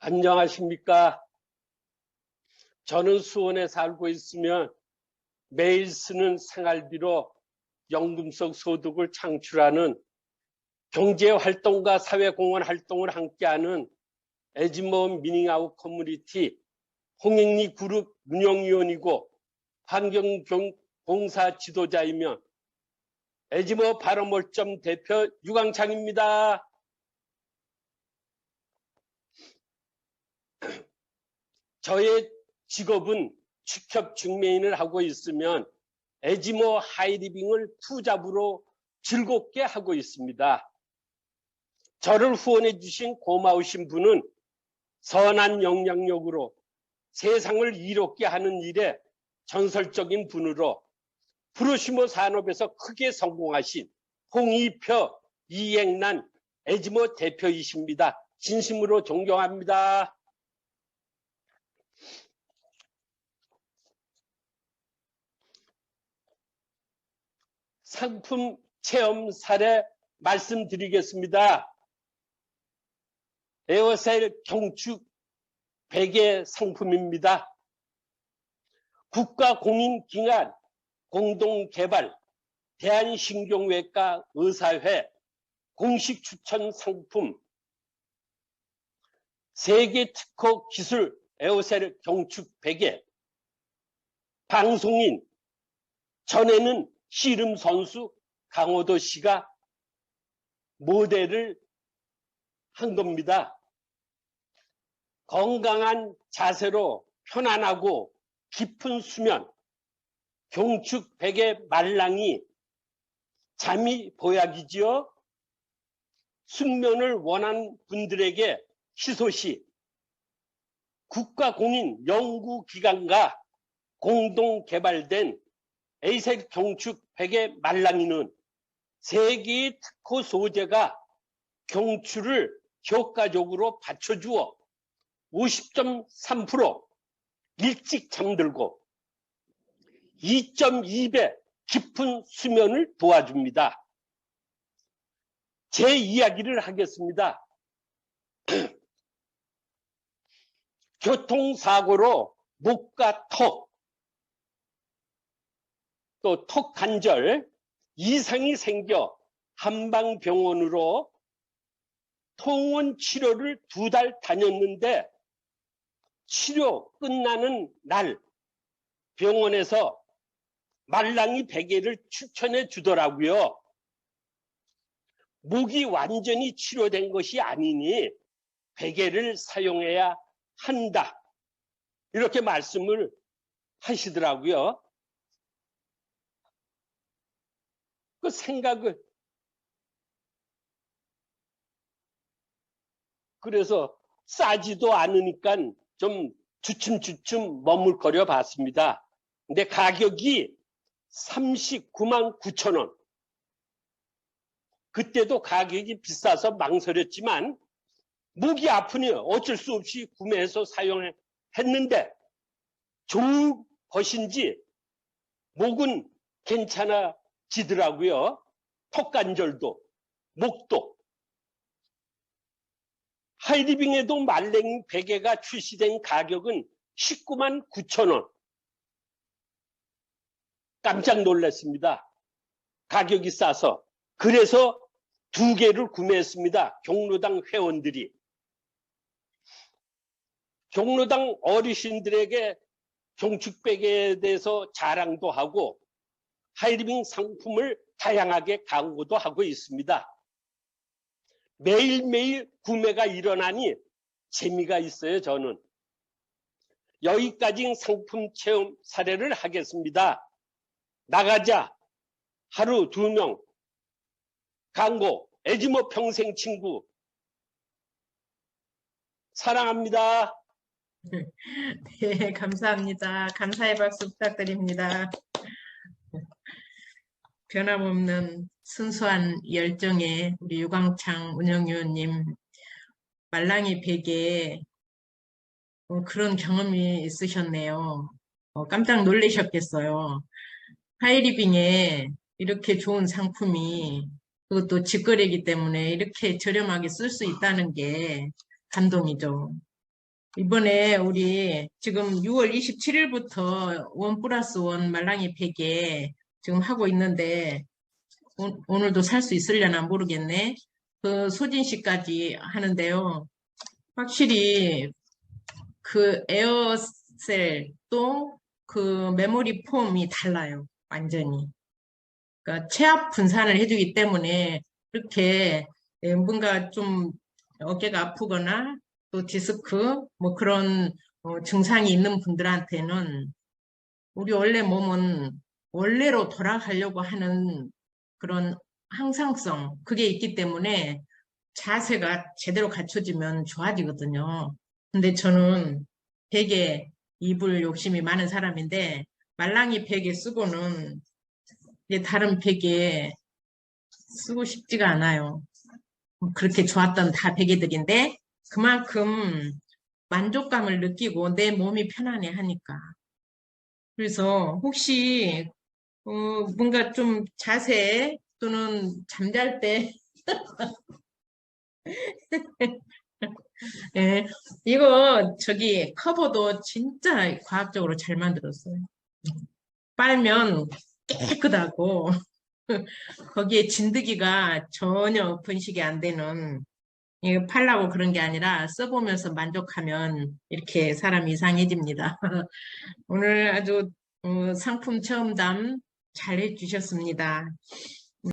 안녕하십니까. 저는 수원에 살고 있으면 매일 쓰는 생활비로 연금 속 소득을 창출하는 경제활동과 사회공헌 활동을 함께하는 에지모 미닝아웃 커뮤니티 홍익리 그룹 운영위원이고 환경공사 지도자이며 에지모 바로몰점 대표 유광창입니다. 저의 직업은 축협 중매인을 하고 있으면 에지모 하이리빙을 투잡으로 즐겁게 하고 있습니다. 저를 후원해 주신 고마우신 분은 선한 영향력으로 세상을 이롭게 하는 일에 전설적인 분으로 프로시모 산업에서 크게 성공하신 홍이표 이행란 에지모 대표이십니다. 진심으로 존경합니다. 상품 체험 사례 말씀드리겠습니다. 에어셀 경축 베개 상품입니다. 국가공인기관 공동개발 대한신경외과 의사회 공식 추천 상품 세계 특허 기술 에어셀 경축 베개 방송인 전에는 씨름 선수 강호도 씨가 모델을 한 겁니다. 건강한 자세로 편안하고 깊은 수면, 경축 베개 말랑이 잠이 보약이지요. 숙면을 원하는 분들에게 희소시 국가공인 연구기관과 공동 개발된 에이셀 경축 베개 말랑이는 세계의 특허 소재가 경추를 효과적으로 받쳐주어 50.3% 일찍 잠들고 2.2배 깊은 수면을 도와줍니다. 제 이야기를 하겠습니다. 교통사고로 목과 턱, 또 턱 관절 이상이 생겨 한방병원으로 통원 치료를 두 달 다녔는데 치료 끝나는 날 병원에서 말랑이 베개를 추천해 주더라고요. 목이 완전히 치료된 것이 아니니 베개를 사용해야 한다. 이렇게 말씀을 하시더라고요. 그 생각을 그래서 싸지도 않으니까 좀 주춤주춤 머물거려 봤습니다. 근데 가격이 39만 9천 원. 그때도 가격이 비싸서 망설였지만 목이 아프니 어쩔 수 없이 구매해서 사용했는데 좋은 것인지 목은 괜찮아 지더라고요. 턱관절도 목도 하이리빙에도 말랭이 베개가 출시된 가격은 19만 9천 원. 깜짝 놀랐습니다. 가격이 싸서. 그래서 두 개를 구매했습니다. 경로당 회원들이. 경로당 어르신들에게 경축베개에 대해서 자랑도 하고 하이리빙 상품을 다양하게 광고도 하고 있습니다. 매일매일 구매가 일어나니 재미가 있어요, 저는. 여기까지 상품 체험 사례를 하겠습니다. 나가자. 하루 두 명. 광고. 에지모 평생 친구. 사랑합니다. 네, 감사합니다. 감사의 박수 부탁드립니다. 변함없는 순수한 열정의 우리 유광창 운영위원님 말랑이 베개에 어, 그런 경험이 있으셨네요. 어, 깜짝 놀라셨겠어요. 하이리빙에 이렇게 좋은 상품이 그것도 직거래이기 때문에 이렇게 저렴하게 쓸 수 있다는 게 감동이죠. 이번에 우리 지금 6월 27일부터 원 플러스 원 말랑이 베개 지금 하고 있는데 오, 오늘도 살 수 있으려나 모르겠네. 그 소진 씨까지 하는데요. 확실히 그 에어셀 또 그 메모리 폼이 달라요. 완전히. 그러니까 체압 분산을 해주기 때문에 이렇게 예, 뭔가 좀 어깨가 아프거나 또 디스크 뭐 그런 어, 증상이 있는 분들한테는 우리 원래 몸은 원래로 돌아가려고 하는 그런 항상성 그게 있기 때문에 자세가 제대로 갖춰지면 좋아지거든요. 근데 저는 베개 이불 욕심이 많은 사람인데 말랑이 베개 쓰고는 이제 다른 베개 쓰고 싶지가 않아요. 그렇게 좋았던 다 베개들인데 그만큼 만족감을 느끼고 내 몸이 편안해 하니까. 그래서 혹시 어, 뭔가 좀 자세 또는 잠잘 때 예, 이거 저기 커버도 진짜 과학적으로 잘 만들었어요. 빨면 깨끗하고 거기에 진드기가 전혀 번식이 안 되는 이거 팔라고 그런 게 아니라 써보면서 만족하면 이렇게 사람이 이상해집니다. 오늘 아주 어, 상품 체험담 잘 해 주셨습니다.